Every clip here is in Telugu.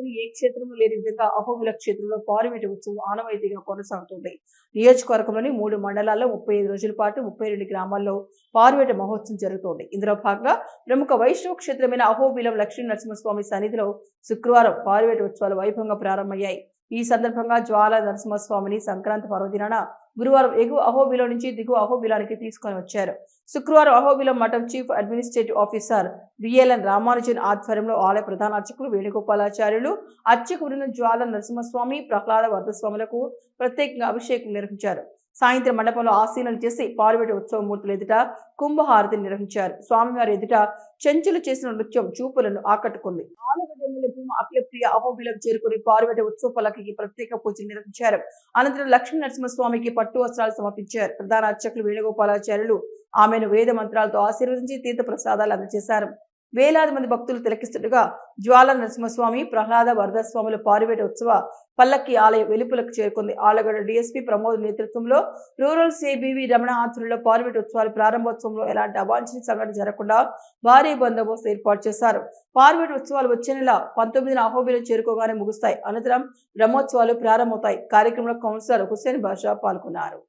రాష్ట్రంలోని ఏ క్షేత్రము లేని విధంగా అహోబిల క్షేత్రంలో పారువేట ఉత్సవం ఆనవాయితీగా కొనసాగుతుంది. నియోజకవర్గంలోని మూడు మండలాల్లో ముప్పై ఐదు రోజుల పాటు ముప్పై రెండు గ్రామాల్లో పార్వేట మహోత్సవం జరుగుతోంది. ఇందులో భాగంగా ప్రముఖ వైష్ణవ క్షేత్రమైన అహోబిలం లక్ష్మీ నరసింహస్వామి సన్నిధిలో శుక్రవారం పార్వేట ఉత్సవాలు వైభవంగా ప్రారంభమయ్యాయి. ఈ సందర్భంగా జ్వాల నరసింహస్వామిని సంక్రాంతి పర్వదినాన గురువారం ఎగువ అహోబిలో నుంచి దిగువ అహోబిలానికి తీసుకొని వచ్చారు. శుక్రవారం అహోబిలం మఠం chief administrative officer VLN Ramanujan ఆధ్వర్యంలో ఆలయ ప్రధాన అర్చకులు వేణుగోపాలాచార్యులు అర్చకుడిన జ్వాల నరసింహస్వామి ప్రహ్లాద వర్ధస్వాములకు ప్రత్యేకంగా అభిషేకం నిర్వహించారు. సాయంత్రం మండపంలో ఆసీనలు చేసి పార్వేట ఉత్సవ మూర్తుల ఎదుట కుంభహారతిని నిర్వహించారు. స్వామివారి ఎదుట చెంచులు చేసిన నృత్యం చూపులను ఆకట్టుకుంది. ఆలగడ్డ ఎమ్మెల్యే అఖిలప్రియ అహోబిలం చేరుకుని పార్వటి ఉత్సవ పలకకి ప్రత్యేక పూజలు నిర్వహించారు. అనంతరం లక్ష్మీ నరసింహస్వామికి పట్టు వస్త్రాలు సమర్పించారు. ప్రధాన అర్చకులు వేణుగోపాలాచార్యులు ఆమెను వేద మంత్రాలతో ఆశీర్వదించి తీర్థ ప్రసాదాలు అందజేశారు. వేలాది మంది భక్తులు తిలకిస్తుండగా జ్వాల నరసింహస్వామి ప్రహ్లాద వరదస్వాముల పారివేట ఉత్సవ పల్లక్కి ఆలయ వెలుపులకు చేరుకుంది. ఆలగడ్డ డిఎస్పీ ప్రమోద్ నేతృత్వంలో రూరల్ సిబివి రమణ ఆధ్వర్యంలో పారివేట ఉత్సవాల ప్రారంభోత్సవంలో ఎలాంటి అవాంఛనీయ సంఘటన జరగకుండా భారీ బందోబస్తు ఏర్పాటు చేశారు. పార్వేట ఉత్సవాలు వచ్చే నెల పంతొమ్మిదిన అహోబిలో చేరుకోగానే ముగుస్తాయి. అనంతరం బ్రహ్మోత్సవాలు ప్రారంభమవుతాయి. కార్యక్రమంలో కౌన్సిలర్ హుస్సేన్ బాషా పాల్గొన్నారు.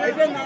అయిపోయినా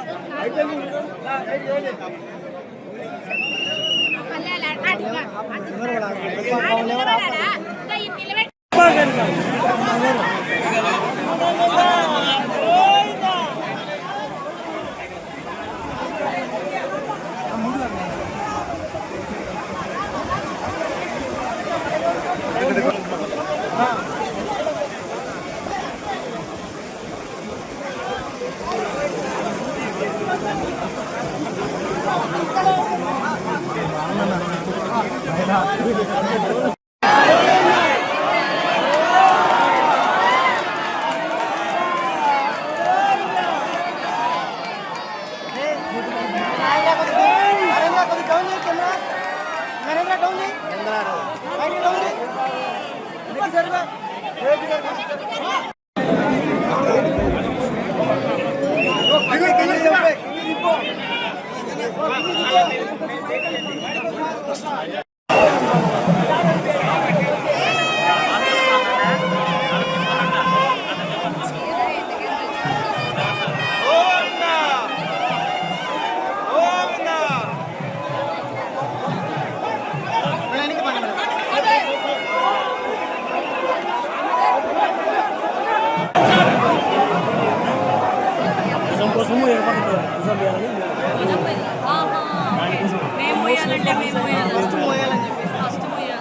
ఉంది మేము పోయాలి. ఫస్ట్ పోయాలని చెప్పి. ఫస్ట్ పోయాలి.